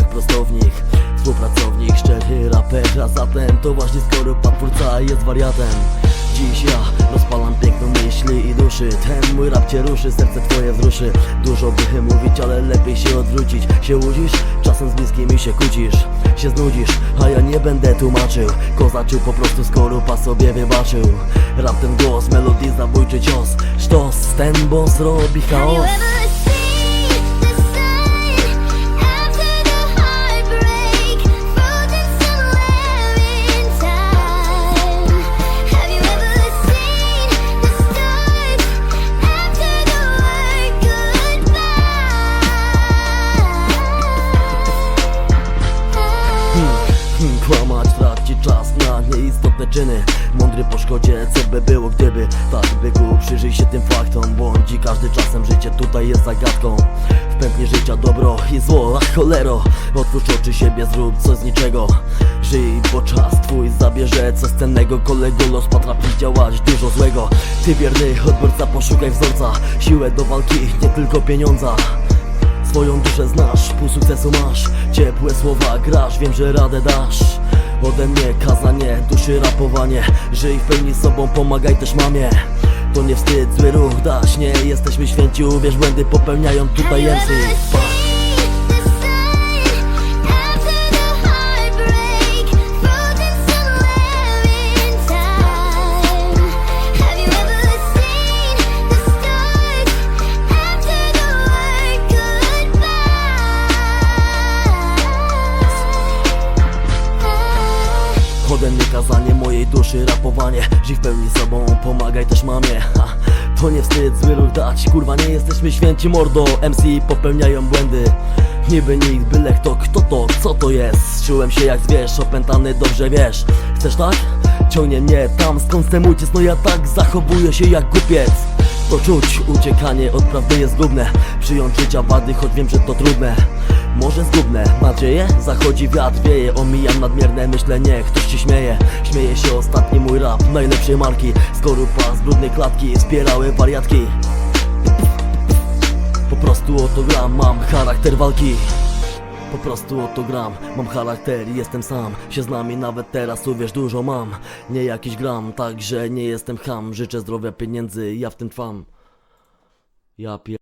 jak prostownik Współpracownik, szczery raper A zatem to właśnie skorupa twórca jest wariatem. Dziś ja rozpalam piękną myśli i duszy Ten mój rap cię ruszy, serce twoje wzruszy. Dużo by mówić, ale lepiej się odwrócić. Się łudzisz? Czasem z bliskimi się kłócisz. Się znudzisz, a ja nie będę tłumaczył. Kozaczył po prostu skorupa sobie wybaczył. Rap ten głos, melodii zabójczy cios. Sztos, ten boss robi chaos na nieistotne czyny. Mądry po szkodzie, co by było gdyby Tak byku, przyjrzyj się tym faktom Błądzi każdy czasem, życie tutaj jest zagadką. W pętli życia dobro i zło, ach cholero. Otwórz oczy siebie, zrób coś z niczego. Żyj, bo czas twój zabierze. Co cennego Kolego los potrafi działać dużo złego. Ty wierny odbiorca, poszukaj wzorca. Siłę do walki, nie tylko pieniądza. Swoją duszę znasz, pół sukcesu masz. Ciepłe słowa grasz, wiem, że radę dasz Ode mnie kazanie, duszy rapowanie. Żyj w pełni sobą, pomagaj też mamie. To nie wstyd, zły ruch dać Nie jesteśmy święci, uwierz, błędy popełniają tutaj MC goodbye? Ode mnie kazanie mojej duszy, rapowanie. Żyj w pełni sobą, pomagaj też mamie. Ha, To nie wstyd, zły dać Kurwa, nie jesteśmy święci mordo. MC popełniają błędy. Niby nikt, byle kto, kto to, co to jest? Czułem się jak zwierz, opętany, dobrze wiesz. Chcesz tak? Ciągnie mnie tam, skąd ten uciec No ja tak zachowuję się jak głupiec. To czuć, uciekanie od prawdy jest zgubne Przyjąć życia wady, choć wiem, że to trudne może zgubne, nadzieję? Zachodzi wiatr, wieje Omijam nadmierne myślenie, ktoś się śmieje Śmieje się ostatni mój rap, najlepszej marki Skorupa z brudnej klatki, wspierały wariatki. Po prostu oto gram, mam charakter walki. Po prostu oto gram, mam charakter i jestem sam. Się z nami nawet teraz uwierz dużo mam. Nie jakiś gram, także nie jestem ham. Życzę zdrowia, pieniędzy, ja w tym trwam. Ja pier...